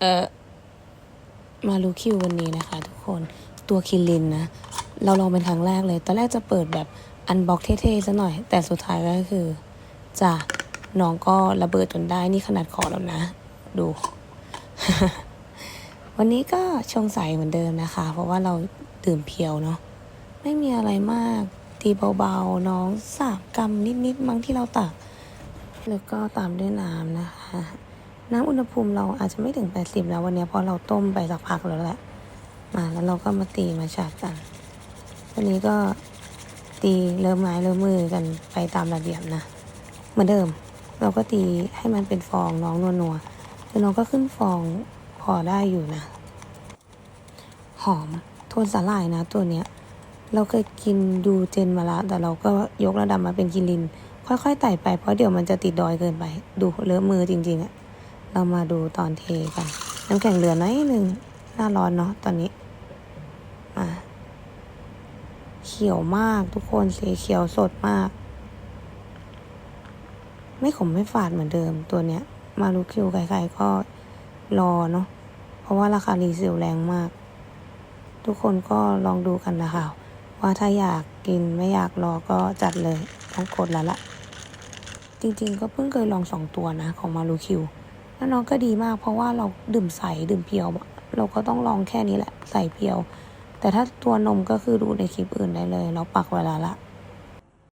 เออมารู้คิววันนี้นะคะ ทุกคนตัวคิรินนะ เราลองเป็นครั้งแรกเลย ตอนแรกจะเปิดแบบอันบ็อกเท่ๆซะหน่อย แต่สุดท้ายก็คือจ้ะน้องก็ระเบิดจนได้นี่ขนาดขอแล้วนะ ดู วันนี้ก็ชงใสเหมือนเดิมนะคะ เพราะว่าเราดื่มเพียวเนาะไม่มีอะไรมาก ตีเบาๆ น้องสามกรัมนิดๆมั้งที่เราตัก แล้วก็ตามด้วยน้ำนะคะ น้ำอุณหภูมิเราอาจจะไม่ถึง 80 แล้ววันนี้เพราะเราต้มไปสักพักแล้วแหละมาแล้วเราก็มาตีมาฉาบกันวันนี้ก็ตีเริ่มไม้เริ่มมือกันไปตามระเบียบนะเหมือนเดิม เราก็ตีให้มันเป็นฟองน้องนัวๆคือน้องก็ขึ้นฟองพอได้อยู่นะ หอมโทนสาหร่ายนะ ตัวเนี้ยเราเคยกินดูเจนมาแล้วแต่เราก็ยกระดับมาเป็นกินลิน ค่อยๆไต่ไปเพราะเดี๋ยวมันจะติดดอยเกินไป ดูเลอะมือจริงๆอะ เรามาดูตอนเทกันน้ำแข็งเหลือน้อยหนึ่งหน้าร้อนเนาะตอนนี้มาเขียวมากทุกคนสีเขียวสดมาก ไม่ขมไม่ฝาดเหมือนเดิมตัวเนี้ย มารูคิวใครๆก็รอเนาะเพราะว่าราคารีเซลแรงมาก ทุกคนก็ลองดูกันนะคะว่าถ้าอยากกินไม่อยากรอก็จัดเลยต้องกดแล้วละจริงๆก็เพิ่งเคยลองสองตัวนะของมารูคิว แล้วน้องก็ดีมากเพราะว่าเราดื่มใสดื่มเพียว เราก็ต้องลองแค่นี้แหละใส่เพียว แต่ถ้าตัวนมก็คือดูในคลิปอื่นได้เลย เราปักไว้แล้วละ